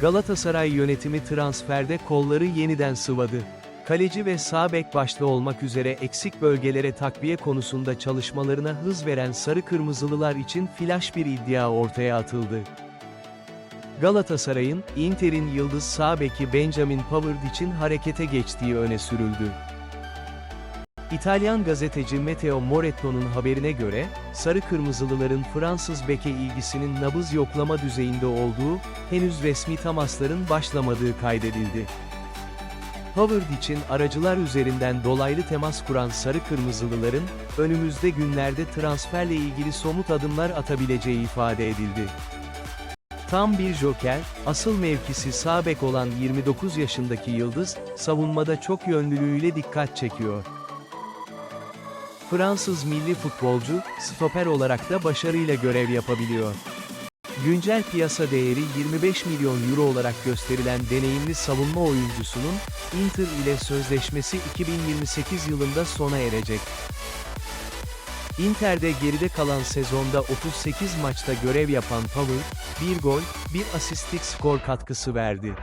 Galatasaray yönetimi transferde kolları yeniden sıvadı. Kaleci ve sağ bek başta olmak üzere eksik bölgelere takviye konusunda çalışmalarına hız veren Sarı Kırmızılılar için flash bir iddia ortaya atıldı. Galatasaray'ın, Inter'in yıldız sağ beki Benjamin Pavard için harekete geçtiği öne sürüldü. İtalyan gazeteci Matteo Moretto'nun haberine göre, Sarı Kırmızılıların Fransız beke ilgisinin nabız yoklama düzeyinde olduğu, henüz resmi temasların başlamadığı kaydedildi. Howard için aracılar üzerinden dolaylı temas kuran Sarı Kırmızılıların, önümüzde günlerde transferle ilgili somut adımlar atabileceği ifade edildi. Tam bir joker, asıl mevkisi sağ bek olan 29 yaşındaki Yıldız, savunmada çok yönlülüğüyle dikkat çekiyor. Fransız milli futbolcu, stoper olarak da başarıyla görev yapabiliyor. Güncel piyasa değeri 25 milyon euro olarak gösterilen deneyimli savunma oyuncusunun, Inter ile sözleşmesi 2028 yılında sona erecek. Inter'de geride kalan sezonda 38 maçta görev yapan Pavard, bir gol, bir asistlik skor katkısı verdi.